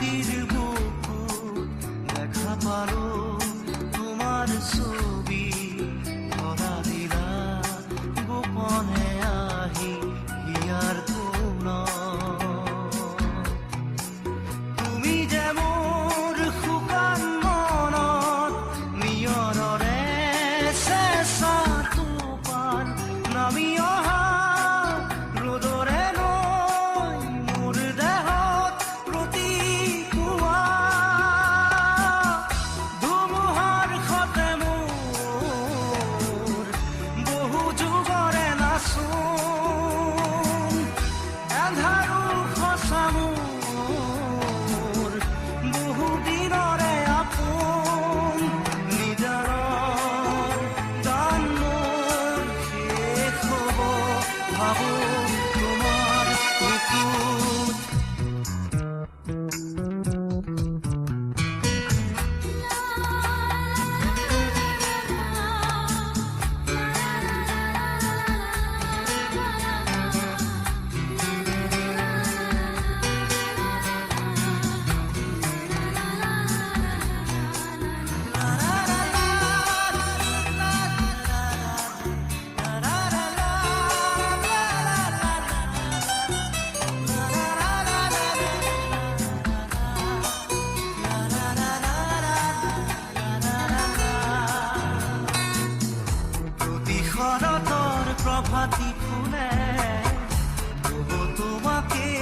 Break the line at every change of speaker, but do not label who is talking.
মাটির বুকু দেখা পারো Oh. আভা টিপুনে তোমাকে